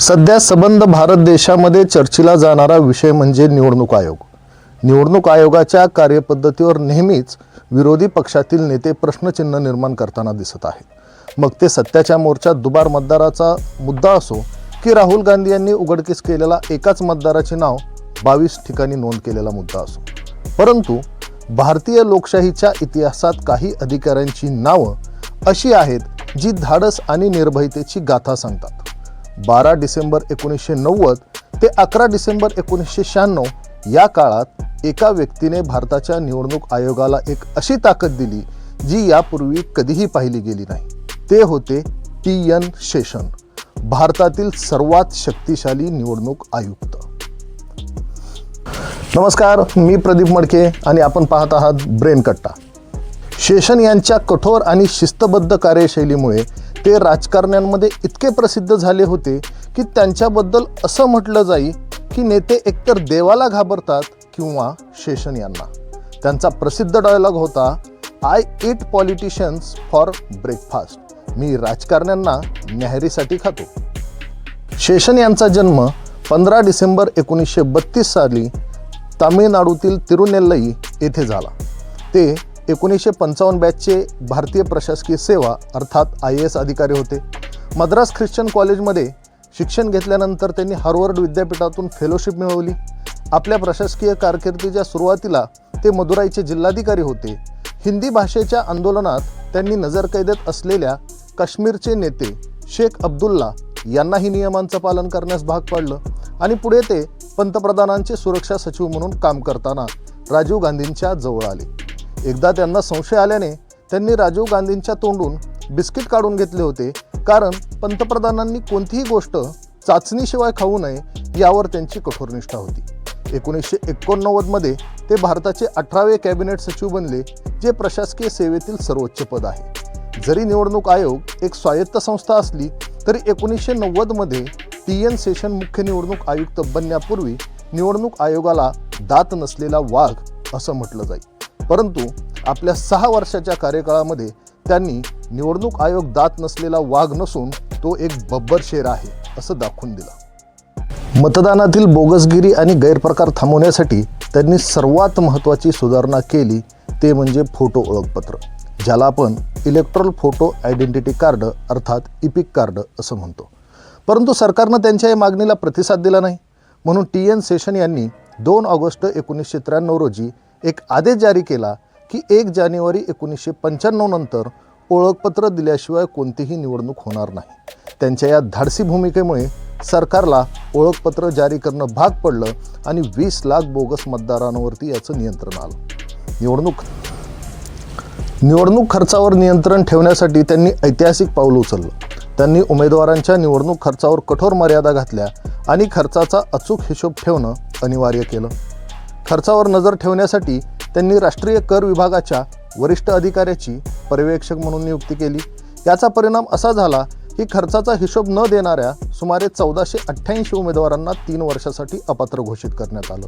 सध्या सबंध भारत देशामध्ये चर्चेला जाणारा विषय म्हणजे निवडणूक आयोग. निवडणूक आयोगाच्या कार्यपद्धतीवर नेहमीच विरोधी पक्षातील नेते प्रश्नचिन्ह निर्माण करताना दिसत आहेत. मग ते सत्याच्या मोर्चात दुबार मतदाराचा मुद्दा असो की राहुल गांधी यांनी उघडकीस केलेला एकाच मतदाराचे नाव बावीस ठिकाणी नोंद केलेला मुद्दा असो. परंतु भारतीय लोकशाहीच्या इतिहासात काही अधिकाऱ्यांची नावं अशी आहेत जी धाडस आणि निर्भयतेची गाथा सांगतात. बारा डिसेंबर एकोणीसशे नव्वद ते अकरा डिसेंबर एकोणीसशे शहाण्णव या काळात एका व्यक्तीने भारताच्या निवडणूक आयोगाला एक अशी ताकद दिली जी यापूर्वी कधीही पाहिली गेली नाही. ते होते टी एन शेषन भारतातील सर्वात शक्तिशाली निवडणूक आयुक्त. नमस्कार मी प्रदीप मडके आणि आपण पाहत आहात ब्रेन कट्टा. शेषन यांच्या कठोर आणि शिस्तबद्ध कार्यशैलीमुळे ते राजकारण्यांमध्ये इतके प्रसिद्ध झाले होते की त्यांच्याबद्दल असं म्हटलं जाई की नेते एकतर देवाला घाबरतात किंवा शेषन यांना. त्यांचा प्रसिद्ध डायलॉग होता I eat politicians for breakfast मी राजकारण्यांना न्याहरीसाठी खातो. शेषन यांचा जन्म पंधरा डिसेंबर एकोणीसशे बत्तीस साली तामिळनाडूतील तिरुनेल्लई येथे झाला. ते एकोणीसशे पंचावन्न बॅचचे भारतीय प्रशासकीय सेवा अर्थात आय ए एस अधिकारी होते. मद्रास ख्रिश्चन कॉलेजमध्ये शिक्षण घेतल्यानंतर त्यांनी हार्वर्ड विद्यापीठातून फेलोशिप मिळवली. आपल्या प्रशासकीय कारकिर्दीच्या सुरुवातीला ते मदुराईचे जिल्हाधिकारी होते. हिंदी भाषेच्या आंदोलनात त्यांनी नजरकैदेत असलेल्या काश्मीरचे नेते शेख अब्दुल्ला यांनाही नियमांचं पालन करण्यास भाग पाडलं आणि पुढे ते पंतप्रधानांचे सुरक्षा सचिव म्हणून काम करताना राजीव गांधींच्या जवळ आले. एकदा त्यांना संशय आल्याने त्यांनी राजीव गांधींच्या तोंडून बिस्किट काढून घेतले होते. कारण पंतप्रधानांनी कोणतीही गोष्ट चाचणीशिवाय खाऊ नये यावर त्यांची कठोर निष्ठा होती. एकोणीसशे एकोणनव्वदमध्ये ते भारताचे अठरावे कॅबिनेट सचिव बनले जे प्रशासकीय सेवेतील सर्वोच्च पद आहे. जरी निवडणूक आयोग एक स्वायत्त संस्था असली तरी एकोणीसशे नव्वदमध्ये टी एन सेशन मुख्य निवडणूक आयुक्त बनण्यापूर्वी निवडणूक आयोगाला दात नसलेला वाघ असं म्हटलं जाईल परंतु आपल्या सहा वर्षाच्या कार्यकाळामध्ये त्यांनी निवडणूक आयोग दात नसलेला वाघ नसून तो एक बब्बर शेर आहे असं दाखवून दिलं. मतदानातील बोगसगिरी आणि गैरप्रकार थांबवण्यासाठी त्यांनी सर्वात महत्त्वाची सुधारणा केली ते म्हणजे फोटो ओळखपत्र ज्याला आपण इलेक्ट्रॉल फोटो आयडेंटिटी कार्ड अर्थात इपिक कार्ड असं म्हणतो. परंतु सरकारनं त्यांच्या या मागणीला प्रतिसाद दिला नाही. म्हणून टी एन सेशन यांनी दोन ऑगस्ट एकोणीसशे त्र्याण्णव रोजी एक आदेश जारी केला की एक जानेवारी एकोणीसशे पंच्याण्णव नंतर ओळखपत्र दिल्याशिवाय कोणतीही निवडणूक होणार नाही. त्यांच्या या धाडसी भूमिकेमुळे सरकारला ओळखपत्र जारी करणं भाग पडलं आणि वीस लाख बोगस मतदारांवरती याचं नियंत्रण आलं. निवडणूक निवडणूक खर्चावर नियंत्रण ठेवण्यासाठी त्यांनी ऐतिहासिक पाऊल उचललं. त्यांनी उमेदवारांच्या निवडणूक खर्चावर कठोर मर्यादा घातल्या आणि खर्चाचा अचूक हिशोब ठेवणं अनिवार्य केलं. खर्चावर नजर ठेवण्यासाठी त्यांनी राष्ट्रीय कर विभागाच्या वरिष्ठ अधिकाऱ्याची पर्यवेक्षक म्हणून नियुक्ती केली. याचा परिणाम असा झाला की खर्चाचा हिशोब न देणाऱ्या सुमारे चौदाशे अठ्ठ्याऐंशी उमेदवारांना तीन वर्षासाठी अपात्र घोषित करण्यात आलं.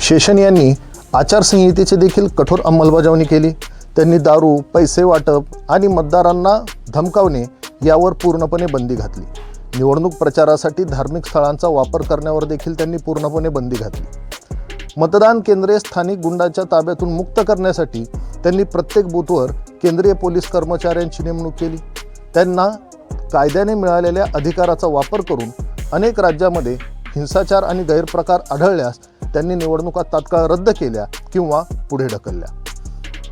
शेषन यांनी आचारसंहितेची देखील कठोर अंमलबजावणी केली. त्यांनी दारू पैसे वाटप आणि मतदारांना धमकावणे यावर पूर्णपणे बंदी घातली. निवडणूक प्रचारासाठी धार्मिक स्थळांचा वापर करण्यावर देखील त्यांनी पूर्णपणे बंदी घातली. मतदान केंद्रे स्थानिक गुंडाच्या ताब्यातून मुक्त करण्यासाठी त्यांनी प्रत्येक बूथवर केंद्रीय पोलीस कर्मचाऱ्यांची नेमणूक केली. त्यांना कायद्याने मिळालेल्या अधिकाराचा वापर करून अनेक राज्यामध्ये हिंसाचार आणि गैरप्रकार आढळल्यास त्यांनी निवडणुका तात्काळ रद्द केल्या किंवा पुढे ढकलल्या.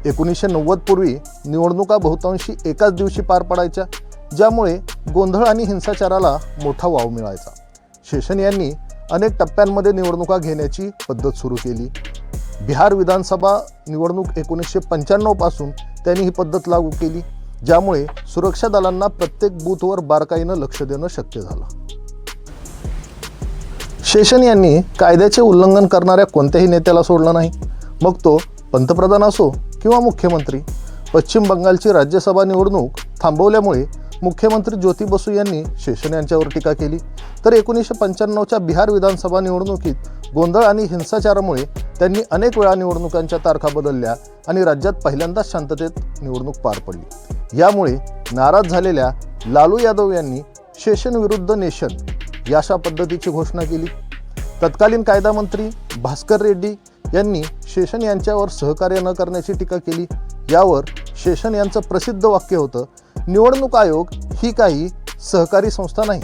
एकोणीसशे नव्वद पूर्वी निवडणुका बहुतांशी एकाच दिवशी पार पडायच्या ज्यामुळे गोंधळ आणि हिंसाचाराला मोठा वाव मिळायचा. शेषन यांनी अनेक टप्प्यांमध्ये निवडणुका घेण्याची पद्धत सुरू केली. बिहार विधानसभा निवडणूक एकोणीसशे पंच्याण्णवपासून त्यांनी ही पद्धत लागू केली ज्यामुळे सुरक्षा दलांना प्रत्येक बूथवर बारकाईनं लक्ष देणं शक्य झालं. शेषन यांनी कायद्याचे उल्लंघन करणाऱ्या कोणत्याही नेत्याला सोडलं नाही. मग तो पंतप्रधान असो किंवा मुख्यमंत्री पश्चिम बंगालची राज्यसभा निवडणूक थांबवल्यामुळे मुख्यमंत्री ज्योती बसू यांनी शेषन यांच्यावर टीका केली. तर एकोणीसशे पंच्याण्णवच्या बिहार विधानसभा निवडणुकीत गोंधळ आणि हिंसाचारामुळे त्यांनी अनेक वेळा निवडणुकांच्या तारखा बदलल्या आणि राज्यात पहिल्यांदाच शांततेत निवडणूक पार पडली. यामुळे नाराज झालेल्या लालू यादव यांनी शेषन विरुद्ध नेशन याशा पद्धतीची घोषणा केली. तत्कालीन कायदा मंत्री भास्कर रेड्डी यांनी शेषन यांच्यावर सहकार्य न करण्याची टीका केली. यावर शेषन यांचं प्रसिद्ध वाक्य होतं निवडणूक आयोग ही काही सहकारी संस्था नाही.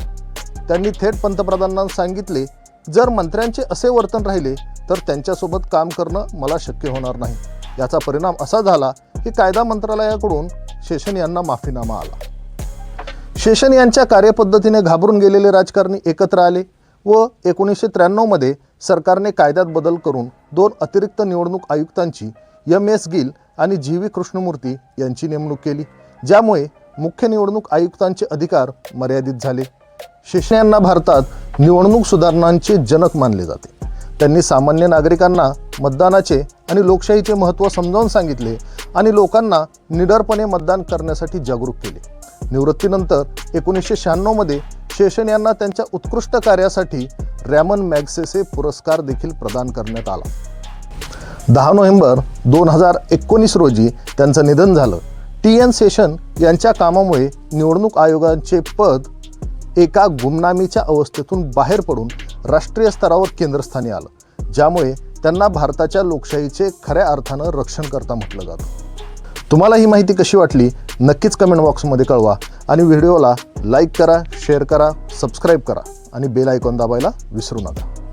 त्यांनी थेट पंतप्रधानांना सांगितले जर मंत्र्यांचे असे वर्तन राहिले तर त्यांच्यासोबत काम करणं मला शक्य होणार नाही. याचा परिणाम असा झाला की कायदा मंत्रालयाकडून शेषन यांना माफीनामा आला. शेषन यांच्या कार्यपद्धतीने घाबरून गेलेले राजकारणी एकत्र आले व एकोणीसशे त्र्याण्णवमध्ये सरकारने कायद्यात बदल करून दोन अतिरिक्त निवडणूक आयुक्तांची एम एस गिल आणि जी व्ही कृष्णमूर्ती यांची नेमणूक केली. ज्यामुळे मुख्य निवडणूक आयुक्तांचे अधिकार मर्यादित झाले. शेषन यांना भारतात निवडणूक सुधारणांचे जनक मानले जाते. त्यांनी सामान्य नागरिकांना मतदानाचे आणि लोकशाहीचे महत्त्व समजावून सांगितले आणि लोकांना निडरपणे मतदान करण्यासाठी जागरूक केले. निवृत्तीनंतर एकोणीसशे शहाण्णवमध्ये शेषन यांना त्यांच्या उत्कृष्ट कार्यासाठी रॅमन मॅग्सेसे पुरस्कार देखील प्रदान करण्यात आला. दहा नोव्हेंबर दोन हजार एकोणीस रोजी त्यांचं निधन झालं. टी एन सेशन यांच्या कामामुळे निवडणूक आयोगाचे पद एका गुमनामीच्या अवस्थेतून बाहेर पडून राष्ट्रीय स्तरावर केंद्रस्थानी आलं ज्यामुळे त्यांना भारताच्या लोकशाहीचे खऱ्या अर्थानं रक्षण करता म्हटलं जातं. तुम्हाला ही माहिती कशी वाटली नक्कीच कमेंट बॉक्समध्ये कळवा आणि व्हिडिओला लाईक करा शेअर करा सबस्क्राईब करा आणि बेल आयकॉन दाबायला विसरू नका.